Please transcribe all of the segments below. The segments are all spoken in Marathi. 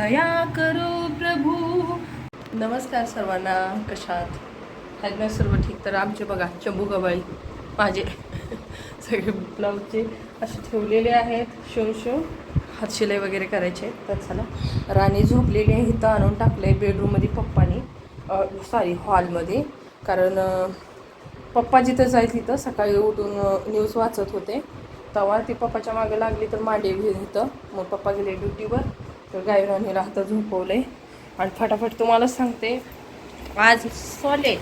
दया करो प्रभू. नमस्कार सर्वांना कशात आहेत? ना सर्व ठीक? तर आमचे बघा चंबू गवाई माझे. सगळे ब्लाऊजचे असे ठेवलेले आहेत. शिवून शिवून हातशिलाई वगैरे करायचे तर चला. राणी झोपलेली आहे. इथं आणून टाकलं आहे बेडरूममध्ये पप्पानी सॉरी हॉलमध्ये कारण पप्पा जिथं जाईल तिथं सकाळी उठून न्यूज वाचत होते. तेव्हा ती पप्पाच्या मागे लागली तर मांडे घेऊन होतं मग पप्पा गेले ड्युटीवर तर गायराणीला हातात झोपवले आणि फटाफट तुम्हाला सांगते. आज सॉलेट.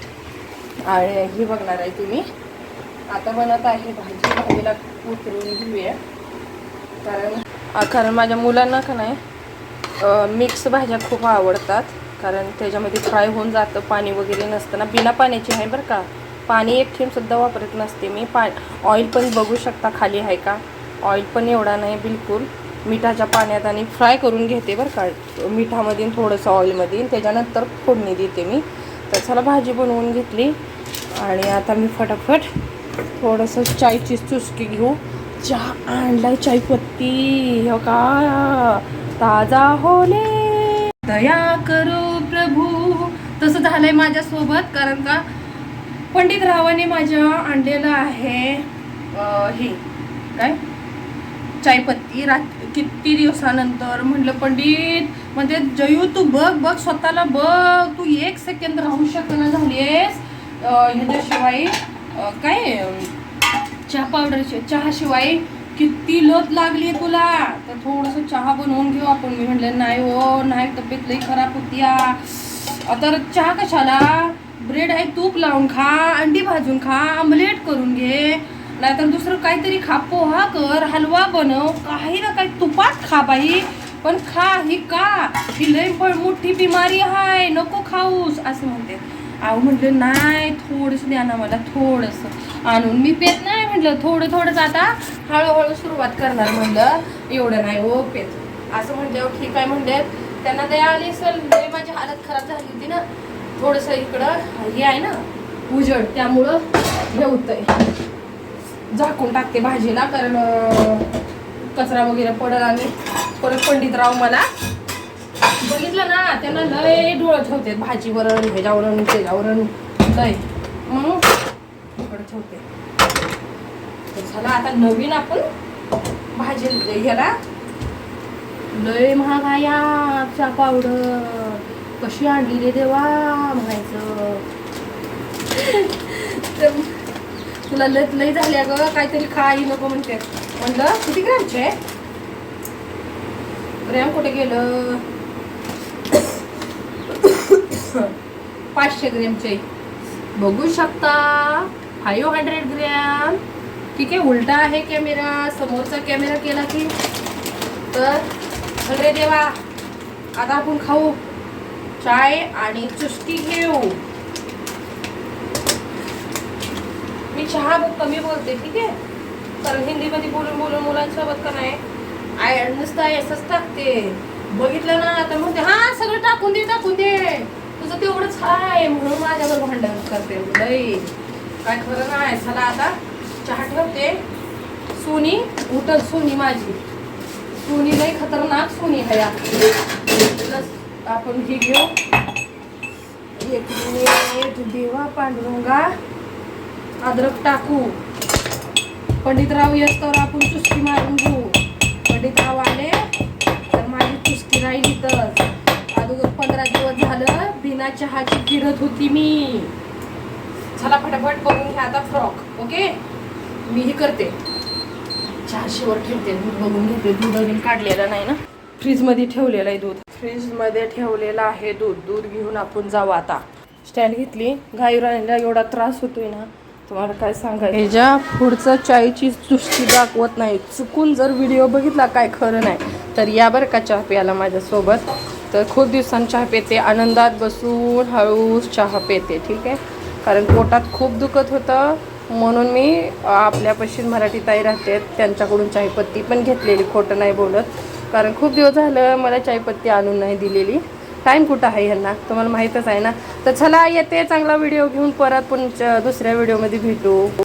आणि हे बघणार आहे तुम्ही. आता बनत आहे भाजी. भाजीला उतरून घेऊया. कारण कारण माझ्या मुलांना का नाही मिक्स भाज्या खूप आवडतात. कारण त्याच्यामध्ये फ्राय होऊन जातं पाणी वगैरे नसताना. बिना पाण्याची आहे बरं का. पाणी एक थेंबसुद्धा वापरत नसते मी. पा ऑइल पण बघू शकता खाली आहे का? ऑइल पण एवढा नाही बिलकुल. मिठाच्या पाण्यात आणि फ्राय करून घेते बरं का. मिठामध्ये थोडंसं ऑइलमध्ये. त्याच्यानंतर फोडणी देते मी. तर चला भाजी बनवून घेतली. आणि आता मी फटाफट थोडंसं चायची चुस्की घेऊ. चहा आणलाय चाय पत्ती हो का? ताजा होले दया करो प्रभू. तसं झालंय माझ्यासोबत कारण का पंडित रावाने माझ्या आणलेलं आहे हे काय? चायपत्ती रात किती दिवसानंतर म्हटलं पंडित म्हणजे जयू तू बघ बघ स्वतःला बघ तू एक सेकंद राहू शकना झालीस आहेस ह्याच्याशिवाय काय चहा पावडरची चहाशिवाय किती लत लागली तुला? तर थोडंसं चहा बनवून घेऊ आपण. मी म्हटलं नाही हो नाही तब्येत लई खराब होती तर चहा कशाला? ब्रेड आहे तूप लावून खा अंडी भाजून खा आमलेट करून घे. नाहीतर दुसरं काहीतरी खा पोहा कर हलवा बनव काही ना काही तुपात खा बाई. पण खा ही का? ही लई मोठी बिमारी आहे नको खाऊस असं म्हणते. अहो म्हटलं नाही थोडंसं द्या ना मला थोडंसं. आणून मी पेत नाही म्हटलं थोडं थोडंच आता हळूहळू सुरुवात करणार म्हणलं. एवढं नाही हो पेत. असं म्हटलं ठीक आहे म्हणले त्यांना दया आली सर लय माझी हालत खराब झाली होती ना. थोडंसं इकडं हे आहे ना उजड त्यामुळं हे होतंय. झाकून टाकते भाजीला कारण कचरा वगैरे पडल आणि परत पंडितराव मला बघितलं ना त्यांना लय डोळं ठेवते भाजीवर ह्याच्यावरून त्याच्यावरून लय. म्हणून इकडं ठेवते. तर झालं आता नवीन आपण भाजी ह्याला लय महाग आहे या पावडर. कशी आणली रे देवा म्हणायचं. तर तुला लत लई झाल्या ग काहीतरी खाई नको म्हणते. म्हणलं किती ग्रॅमचे आहे ग्रॅम कुठे गेलं? पाचशे ग्रॅमचे बघू शकता. Five hundred gram. ठीक आहे उलटा आहे कॅमेरा समोरचा कॅमेरा केला की. तर अरे देवा आता आपण खाऊ. चाय आणि चुस्की घेऊ. मी चहा कमी बोलते ठीक आहे? कारण हिंदीमध्ये बोलून बोलून मुलांसोबत का नाही आय नुसता असंच टाकते. बघितलं ना तर म्हणते हा सगळं टाकून दे टाकून दे. तुझं तेवढंच आहे म्हणून माझ्यावर भांडण करते. लई. काय खरं नाही. झाला आता चहा ठेवते. सोनी उठल सोनी माझी. सोनी लई खतरनाक सोनी आहे आपण हे घेऊ. एक मिनिट देवा पांडुरंगा. अद्रक टाकू. पंडितराव येस तर आपण चुस्की मारून घेऊ. पंडितराव आले तर माझी चुस्की राहिली तर अगोदर पंधरा दिवस झालं बिना चहाची गिरत होती मी. चला फटाफट बघून घ्या आता फ्रॉक ओके? मी ही करते. चहाशीवर ठेवते दूध बघून घेते. दूध अजून काढलेलं नाही ना. फ्रीजमध्ये ठेवलेलं आहे दूध. फ्रीजमध्ये ठेवलेलं आहे दूध. दूध घेऊन आपण जाऊ आता. स्टँड घेतली. घाई राहिला एवढा त्रास होतोय ना. तुम्हाला काय सांगायचं? ह्याच्या पुढचं चायची दृष्टी दाखवत नाही. चुकून जर व्हिडिओ बघितला काय खरं नाही. तर या बरं का चहा प्यायला माझ्यासोबत. तर खूप दिवसांनी चहा पेते आनंदात बसून हळू चहा पेते ठीक आहे? कारण पोटात खूप दुखत होतं. म्हणून मी आपल्यापाशी मराठी ताई राहते त्यांच्याकडून चायपत्ती पण घेतलेली खोटं नाही बोलत. कारण खूप दिवस झालं मला चायपत्ती आणून नाही दिलेली. टाईम कुठं आहे ह्यांना? तुम्हाला माहीतच आहे ना? तर चला येते चांगला व्हिडिओ घेऊन परत पण दुसऱ्या व्हिडिओमध्ये भेटू.